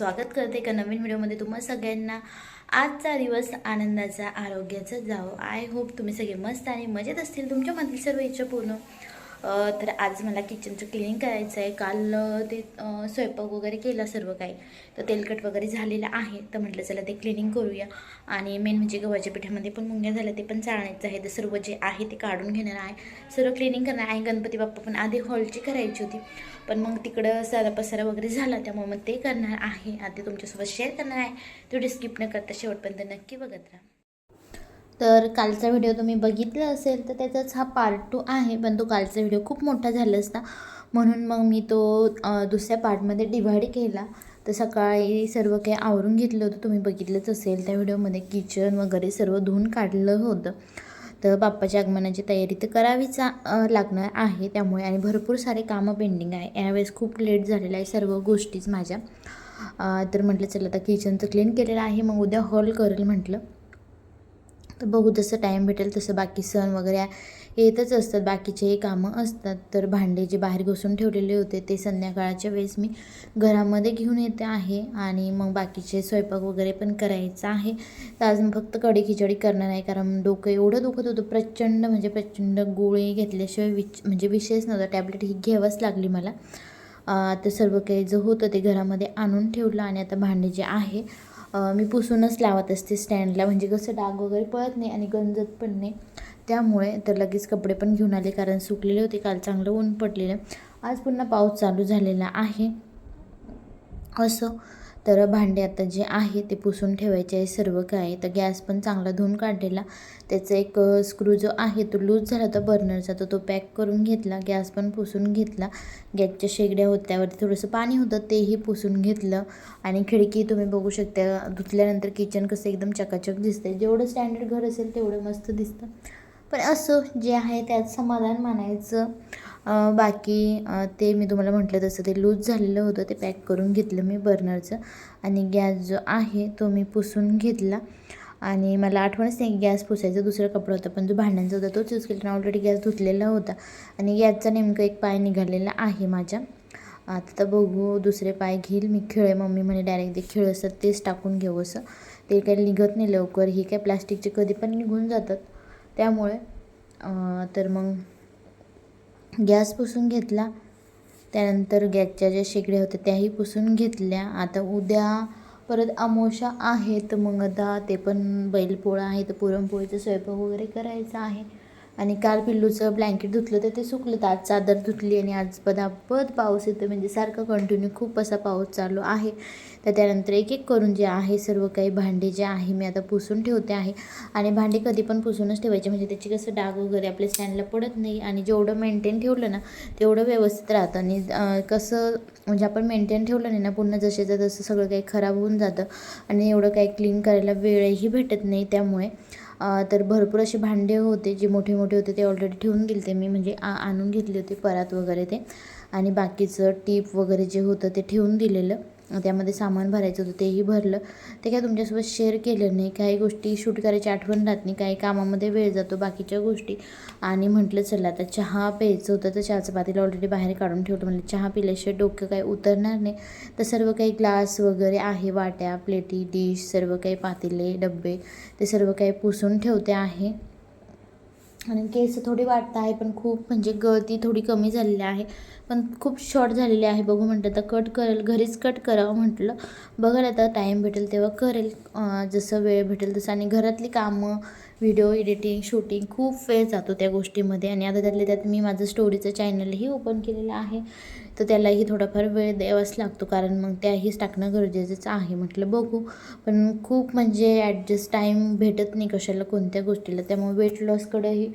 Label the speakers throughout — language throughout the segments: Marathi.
Speaker 1: स्वागत करते एका नवीन व्हिडिओमध्ये तुम्हा सगळ्यांना. आजचा दिवस आनंदाचा आरोग्याचा जावं. आय होप तुम्ही सगळे मस्त आणि मजेत असतील. तुमच्यामधील सर्व इच्छा पूर्ण तर आज मला किचनचं क्लिनिंग करायचं आहे काल ते स्वयंपाक वगैरे केला सर्व काही. तर तेलकट वगैरे झालेलं आहे. तर म्हटलं चला ते क्लिनिंग करूया. आणि मेन म्हणजे गव्हाच्या पिठामध्ये पण मुंग्या झाल्या ते पण चाळण्याचं आहे. तर सर्व जे आहे ते काढून घेणार आहे. सर्व क्लिनिंग करणार आहे. गणपती बाप्पा पण आधी हॉलची करायची होती. पण मग तिकडं सारा पसारा वगैरे झाला. त्यामुळे मग ते करणार आहे. आधी तुमच्यासोबत शेअर करणार आहे. व्हिडिओ स्किप न करता शेवटपर्यंत नक्की बघत राहा. तर कालचा व्हिडिओ तुम्ही बघितला असेल तर त्याचाच हा पार्ट टू आहे. पण तो कालचा व्हिडिओ खूप मोठा झाला असता. म्हणून मग मी तो दुसऱ्या पार्टमध्ये डिव्हाइड केला. तर सकाळी सर्व काही आवरून घेतलं होतं. तुम्ही बघितलंच असेल त्या व्हिडिओमध्ये किचन वगैरे सर्व धुवून काढलं होतं. तर बाप्पाच्या आगमनाची तयारी तर करावीच लागणार आहे त्यामुळे. आणि भरपूर सारे कामं पेंडिंग आहे. यावेळेस खूप लेट झालेलं आहे सर्व गोष्टीच माझ्या. तर म्हटलं चला आता किचनचं क्लीन केलेलं आहे. मग उद्या हॉल करेल म्हटलं. तर बघू जसं टाईम भेटेल तसं बाकी सण वगैरे येतच असतात. बाकीचेही कामं असतात. तर भांडे जे बाहेर घुसून ठेवलेले होते ते संध्याकाळच्या वेळेस मी घरामध्ये घेऊन येते आहे. आणि मग बाकीचे स्वयंपाक वगैरे पण करायचं आहे. तर आज मी फक्त कढी खिचडी करणार आहे. कारण डोकं एवढं दुखत होतं. प्रचंड म्हणजे प्रचंड गोळी घेतल्याशिवाय विच म्हणजे विशेष नव्हता. टॅबलेट ही घ्यावंच लागली मला. तर सर्व काही जे होतं ते घरामध्ये आणून ठेवलं. आणि आता भांडे जे आहे मी पुसूनच लावत असते स्टँडला. म्हणजे कसं डाग वगैरे पळत नाही आणि गंजत पण नाही. त्यामुळे तर लगेच कपडे पण घेऊन आले कारण सुकलेले होते. काल चांगलं ऊन पडलेलं. आज पुन्हा पाऊस चालू झालेला आहे. असं तर भांडे आता जे आहे ते पुसून ठेवायचे आहे सर्व काय तर गॅस पण चांगला धुवून काढलेला. त्याचा एक स्क्रू जो आहे तो लूज झाला होता बर्नरचा तर तो पॅक करून घेतला. गॅस पण पुसून घेतला. गॅसच्या शेगड्या होत्यावरती थोडंसं पाणी होतं तेही पुसून घेतलं. आणि खिडकी तुम्ही बघू शकता धुतल्यानंतर किचन कसं एकदम चकाचक दिसतंय. जेवढं स्टँडर्ड घर असेल तेवढं मस्त दिसतं. पण असं जे आहे त्यात समाधान मानायचं. बाकी ते मी तुम्हाला म्हटलं तसं ते लूज झालेलं होतं ते पॅक करून घेतलं मी बर्नरचं आणि गॅस जो आहे तो मी पुसून घेतला. आणि मला आठवणच नाही गॅस पुसायचा दुसरा कपडा होता पण जो भांड्यांचा होता तोच यूज केला. ऑलरेडी गॅस धुतलेला होता. आणि गॅसचा नेमकं एक पाय निघालेला आहे माझ्या. आता तर बघू दुसरे पाय घेईल. मी खिळे मम्मी म्हणे डायरेक्ट ते खिळ असतात तेच टाकून घेऊ असं. ते काही निघत नाही लवकर. ही काय प्लास्टिकचे कधी पण निघून जातात. त्यामुळे तर मग गॅस पुसून घेतला. त्यानंतर गॅसच्या ज्या शेगड्या होत्या त्याही पुसून घेतल्या. आता उद्या परत अमावस्या आहे तर मग आता ते पण बैलपोळा आहे तर पुरणपोळीचा स्वयंपाक वगैरे करायचा आहे. आणि काल पिल्लूचं ब्लँकेट धुतलं तर ते सुकलं तर आज चादर धुतली आणि आज पदापद पाऊस येतो म्हणजे सारखं कंटिन्यू खूप असा पाऊस चालू आहे. तर त्यानंतर एक एक करून जे आहे सर्व काही भांडे जे आहे मी आता पुसून ठेवते आहे. आणि भांडे कधी पण पुसूनच ठेवायचे. म्हणजे त्याची कसं डाग वगैरे आपल्या स्टँडला पडत नाही. आणि जेवढं मेंटेन ठेवलं ना तेवढं व्यवस्थित राहतं. आणि कसं म्हणजे आपण मेंटेन ठेवलं नाही ना पुन्हा जसेचं तसं सगळं काही खराब होऊन जातं. आणि एवढं काही क्लीन करायला वेळही भेटत नाही त्यामुळे. तर भरपूर असे भांडे होते जे मोठे मोठे होते ते ऑलरेडी ठेवून गेले ते मी. म्हणजे आ आणून घेतले होते परात वगैरे ते. आणि बाकीचं टीप वगैरे जे होतं ते ठेवून दिलेलं. त्यामध्ये सामान भरायचं होतं तेही भरलं. ते काय तुमच्यासोबत शेअर केलं नाही काही गोष्टी शूट करायची आठवण राहत नाही काही कामामध्ये वेळ जातो बाकीच्या गोष्टी. आणि म्हटलं चला आता चहा प्यायचं होतं तर चहाचं पातीला ऑलरेडी बाहेर काढून ठेवलं. म्हणजे चहा पिल्याशिवाय डोकं काही उतरणार नाही. तर सर्व काही ग्लास वगैरे आहे वाट्या प्लेटी डिश सर्व काही पातेले डब्बे ते सर्व काही पुसून ठेवते आहे. आणि केस थोडी वाटत आहे पण खूप म्हणजे गळती थोडी कमी झालेली आहे. पण खूप शॉर्ट झालेली आहे. बघू म्हटलं तर कट करेल घरीच कट करावं म्हटलं. बघाल आता टाईम भेटेल तेव्हा करेल. जसं वेळ भेटेल तसं. आणि घरातली कामं व्हिडिओ एडिटिंग शूटिंग खूप वेळ जातो त्या गोष्टीमध्ये. आणि आता त्यातल्या त्यात मी माझं स्टोरीचं चॅनलही ओपन केलेलं आहे. तर त्यालाही थोडाफार वेळ द्यावाच लागतो. कारण मग त्याहीच टाकणं गरजेचंच आहे म्हटलं बघू. पण खूप म्हणजे ॲडजस्ट टाईम भेटत नाही कशाला कोणत्या गोष्टीला. त्यामुळे वेट लॉसकडेही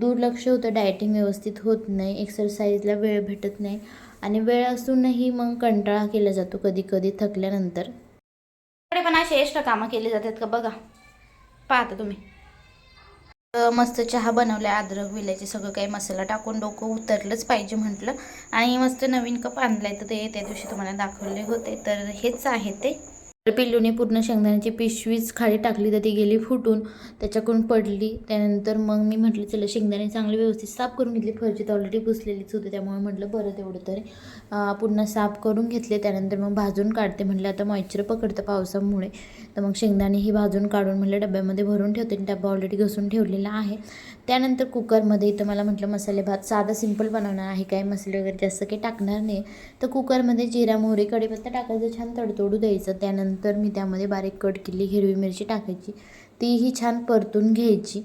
Speaker 1: दुर्लक्ष होतं. डायटिंग व्यवस्थित होत नाही. एक्सरसाइजला वेळ भेटत नाही. आणि वेळ असूनही मग कंटाळा केला जातो कधी कधी थकल्यानंतर पण असे एक्स्ट्रा कामं केली जातात का बघा. पाहता तुम्ही. मस्त चहा बनवला अद्रक विलायची सगळं काही मसाला टाकून डोकं उतरलंच पाहिजे म्हटलं. आणि मस्त नवीन कप आणलाय तर ते त्या दिवशी तुम्हाला दाखवले होते. तर हेच आहे ते. तर पिल्लूने पूर्ण शेंगदाण्याची पिशवीच खाली टाकली तर ती गेली फुटून त्याच्याकडून पडली. त्यानंतर मग मी म्हटलं चला शेंगदाणे चांगली व्यवस्थित साफ करून घेतली. फरची तर ऑलरेडी पुसलेलीच होती त्यामुळे म्हटलं बरं तेवढं तरी. पुन्हा साफ करून घेतले. त्यानंतर मग भाजून काढते म्हटलं आता मॉइश्चर पकडतं पावसामुळे. तर मग शेंगदाणे ही भाजून काढून म्हटलं डब्यामध्ये भरून ठेवते. आणि डबा ऑलरेडी घसून ठेवलेला आहे. त्यानंतर कुकरमध्ये इथं मला म्हटलं मसाले भात साधा सिंपल बनवणार आहे काय? मसाले वगैरे जास्त काही टाकणार नाही. तर कुकरमध्ये जिरा मोहरी कढीपत्ता टाकायचं छान तडतोडू द्यायचं. त्यानंतर मी त्यामध्ये बारीक कट केली हिरवी मिरची टाकायची. तीही छान परतून घ्यायची.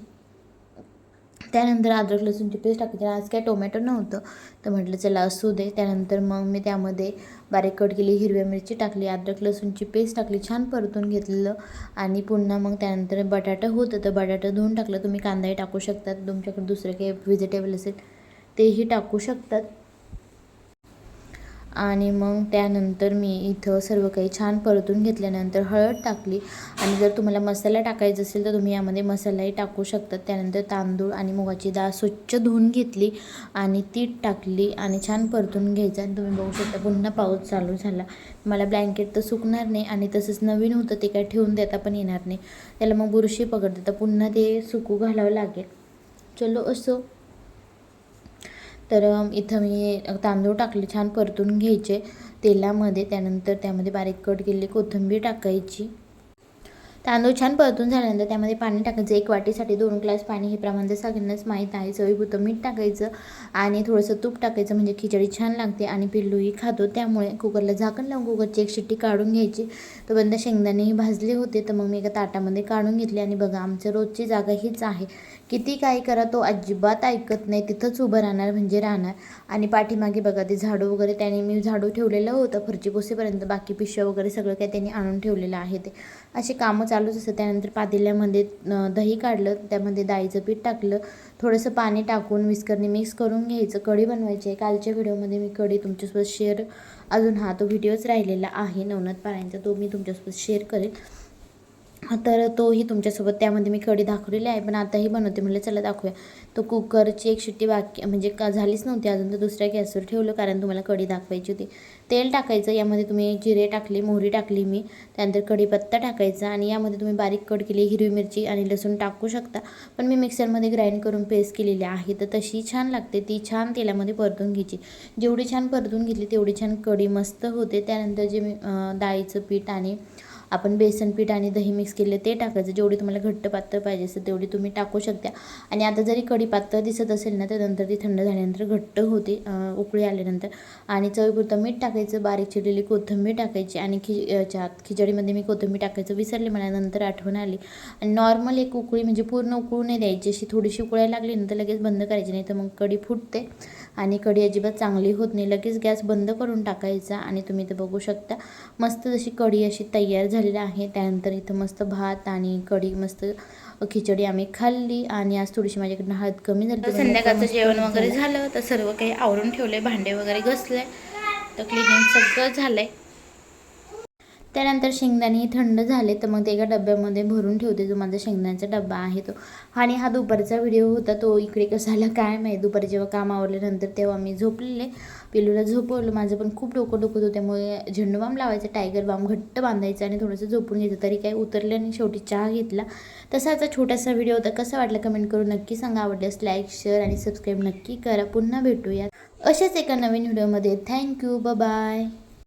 Speaker 1: त्यानंतर अद्रक लसूणची पेस्ट टाकायची. आज काय टोमॅटो नव्हतं तर म्हटलं चला असू दे. त्यानंतर मग मी त्यामध्ये बारीक कट केली हिरव्या मिरची टाकली अद्रक लसूणची पेस्ट टाकली छान परतून घेतलेलं. आणि पुन्हा मग त्यानंतर बटाटा होतं तर बटाटा धुवून टाकलं. तुम्ही कांदाही टाकू शकतात. तुमच्याकडे दुसरं काही व्हेजिटेबल असेल तेही टाकू शकतात. आणि मग त्यानंतर मी इथं सर्व काही छान परतून घेतल्यानंतर हळद टाकली. आणि जर तुम्हाला मसाला टाकायचा असेल तर तुम्ही यामध्ये मसालाही टाकू शकतात त्यानंतर तांदूळ आणि मुगाची डाळ स्वच्छ धुवून घेतली आणि ती टाकली आणि छान परतून घ्यायचं. आणि तुम्ही बघू शकता पुन्हा पाऊस चालू झाला. मला ब्लँकेट तर सुकणार नाही आणि तसंच नवीन होतं ते काय ठेवून देता पण येणार नाही. त्याला मग बुरशी पकडते तर पुन्हा ते सुकू घालावं लागेल. चलो असो तर इथं मी तांदूळ टाकले छान परतून घ्यायचे तेलामध्ये. त्यानंतर त्यामध्ये बारीक कट केलेली कोथिंबीर टाकायची. तांदूळ छान परतून झाल्यानंतर त्यामध्ये पाणी टाकायचं. एक वाटीसाठी दोन ग्लास पाणी. हे प्रमाण तर सगळ्यांनाच माहीत आहे चवीपुरतं मीठ टाकायचं आणि थोडंसं तूप टाकायचं म्हणजे खिचडी छान लागते आणि पिल्लूही खातो. त्यामुळे कुकरला झाकण लावून कुकरची एक शिट्टी काढून घ्यायची. तोपर्यंत शेंगदाणेही भाजले होते तर मग मी एका ताटामध्ये काढून घेतले. आणि बघा आमचं रोजची जागा हीच आहे. किती काही करा तो अजिबात ऐकत नाही तिथंच उभं राहणार म्हणजे राहणार. आणि पाठीमागे बघा ते झाडू वगैरे त्याने मी झाडू ठेवलेलं होतं फरची पोसेपर्यंत बाकी पिशव्या वगैरे सगळं काही त्यांनी आणून ठेवलेलं आहे ते. असे कामं चालूच असतं त्यानंतर पातेल्यामध्ये दही काढलं त्यामध्ये डाळीचं पीठ टाकलं थोडंसं पाणी टाकून विस्करने मिक्स करून घ्यायचं. कढी बनवायची आहे. कालच्या व्हिडिओमध्ये मी कढी तुमच्यासोबत शेअर अजून हा तो व्हिडिओच राहिलेला आहे नवनाथ पारायणचा तो मी तुमच्यासोबत शेअर करेन तर तोही तुमच्यासोबत त्यामध्ये मी कढी दाखवलेली आहे पण आताही बनवते म्हटलं चला दाखवूया. तो कुकरची एक शिट्टी बाकी म्हणजे का झालीच नव्हती अजून तर दुसऱ्या गॅसवर ठेवलं कारण तुम्हाला कढी दाखवायची होती. तेल टाकायचं यामध्ये तुम्ही जिरे टाकले मोहरी टाकली मी त्यानंतर कढीपत्ता टाकायचा आणि यामध्ये तुम्ही बारीक कट केली हिरवी मिरची आणि लसूण टाकू शकता. पण मी मिक्सरमध्ये ग्राइंड करून पेस्ट केलेली आहे तर तशी छान लागते ती छान तेलामध्ये परतून घ्यायची. जेवढी छान परतून घेतली तेवढी छान कढी मस्त होते. त्यानंतर जे मी डाळीचं पीठ आणि आपण बेसन पीठ आणि दही मिक्स केले ते टाकायचं. जेवढी तुम्हाला घट्ट पातळ पाहिजे असेल तेवढी तुम्ही टाकू शकता. आणि आता जरी कढी पातळ दिसत असेल ना तर नंतर ती थंड झाल्यानंतर घट्ट होते उकळी आल्यानंतर. आणि चवीपुरतं मीठ टाकायचं बारीक चिरलेली कोथिंबीर टाकायची आणि खि याच्यात खिचडीमध्ये मी कोथिंबीर टाकायचं विसरले मला नंतर आठवण आली. आणि नॉर्मल एक उकळी म्हणजे पूर्ण उकळू नाही द्यायची. अशी थोडीशी उकळायला लागली नंतर लगेच बंद करायची नाही तर मग कढी फुटते. आणि कढी अजिबात चांगली होत नाही. लगेच गॅस बंद करून टाकायचा आणि तुम्ही ते बघू शकता. मस्त जशी कढी अशी तयार झाली झालेली आहे. त्यानंतर इथं मस्त भात आणि कढी मस्त खिचडी आम्ही खाल्ली आणि आज थोडीशी माझ्याकडनं हळद कमी झाली.
Speaker 2: संध्याकाळचं जेवण. वगैरे झालं. तर सर्व काही आवरून ठेवले भांडे वगैरे घसले तर क्लिनिंग सगळं झालंय.
Speaker 1: त्यानंतर शेंगदाणे थंड झाले. तर मग ते एका डब्यामध्ये भरून ठेवते. जो माझा शेंगदाण्याचा डब्बा आहे तो. आणि हा दुपारचा व्हिडिओ होता. तो इकडे कसा आला काय माहीत. दुपारी जेव्हा काम आवरल्यानंतर तेव्हा मी झोपलेले. पिलूला झोपवलं. माझं पण खूप डोकं डोकत होतं. त्यामुळे झेंडू बाम लावायचा टायगर बाम घट्ट बांधायचं आणि थोडंसं झोपून घ्यायचं. तरी काय उतरलं आणि शेवटी चहा घेतला. तसा आता छोटासा व्हिडिओ होता. कसा वाटला कमेंट करून नक्की सांगा. आवडल्यास लाईक शेअर आणि सबस्क्राईब नक्की करा. पुन्हा भेटूयात. अशाच एका नवीन व्हिडिओमध्ये थँक्यू बाय